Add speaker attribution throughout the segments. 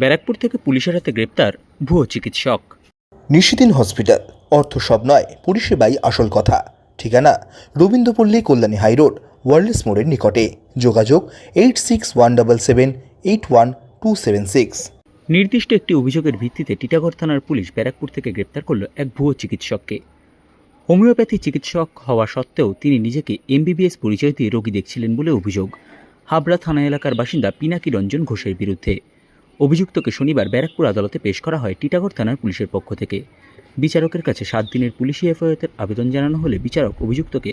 Speaker 1: ব্যারাকপুর থেকে পুলিশের হাতে গ্রেপ্তার ভুয়ো চিকিৎসক।
Speaker 2: নিশিদিন হসপিটাল। অর্থ সব নয় পরিষেবাই আসল কথা। ঠিকানা রবীন্দ্রপল্লী কল্যাণী হাইরোড ওয়ার্ল্ডস মোড়ের নিকটে। যোগাযোগ eight six one double seven eight one two seven six.
Speaker 1: নির্দিষ্ট একটি অভিযোগের ভিত্তিতে টিটাগড় থানার পুলিশ ব্যারাকপুর থেকে গ্রেপ্তার করল এক ভুয়ো চিকিৎসককে। হোমিওপ্যাথি চিকিৎসক হওয়া সত্ত্বেও তিনি নিজেকে এমবিবিএস পরিচয় দিয়ে রোগী দেখছিলেন বলে অভিযোগ। হাবড়া থানা এলাকার বাসিন্দা পিনাকি রঞ্জন ঘোষের বিরুদ্ধে। অভিযুক্তকে শনিবার ব্যারাকপুর আদালতে পেশ করা হয় টিটাগড় থানার পুলিশের পক্ষ থেকে। বিচারকের কাছে সাত দিনের পুলিশি হেফাজতের আবেদন জানানো হলে বিচারক অভিযুক্তকে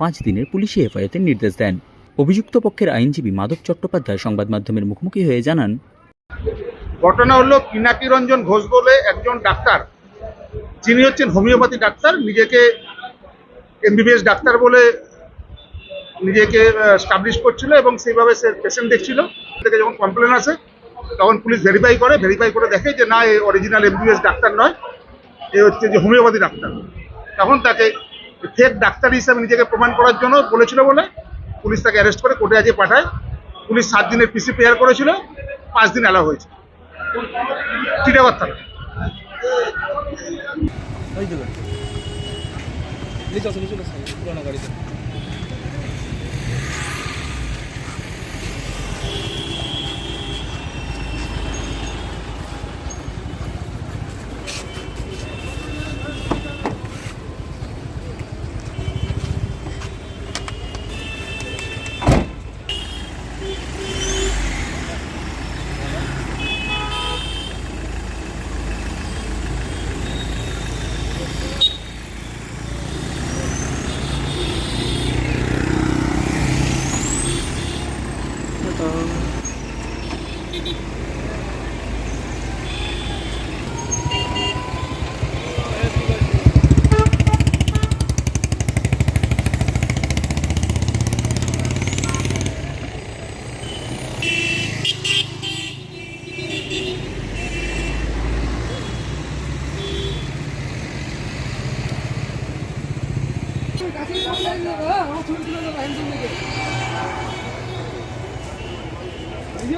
Speaker 1: পাঁচ দিনের পুলিশি হেফাজতের নির্দেশ দেন। অভিযুক্ত পক্ষের আইনজীবী মাধব চট্টোপাধ্যায় সংবাদ মাধ্যমের মুখোমুখি হয়ে জানান,
Speaker 3: ঘটনা হলো পিনাকি রঞ্জন ঘোষ বলে একজন ডাক্তার। যিনি হচ্ছেন হোমিওপ্যাথি ডাক্তার, নিজেকে এমবিবিএস ডাক্তার বলে নিজেকে স্টাবলিশ করছিল এবং সেইভাবে সে পেশেন্ট দেখছিল। থেকে যখন কমপ্লেন আসে তখন পুলিশ ভেরিফাই করে ভেরিফাই করে দেখে যে না এ অরিজিনাল এমবিবিএস ডাক্তার নয়, এ হচ্ছে যে হোমিওপ্যাথি ডাক্তার। তখন তাকে ফেক ডাক্তার হিসাবে নিজেকে প্রমাণ করার জন্য বলেছিল বলে পুলিশ তাকে অ্যারেস্ট করে কোর্টে আজকে পাঠায়। পুলিশ সাত দিনের পিসি পেয়ার করেছিল, পাঁচ দিন অ্যালাউ হয়েছে।
Speaker 4: আসো পুরানো গাড়িতে।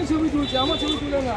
Speaker 5: ছবি তুলছে আমার ছবি তুলে না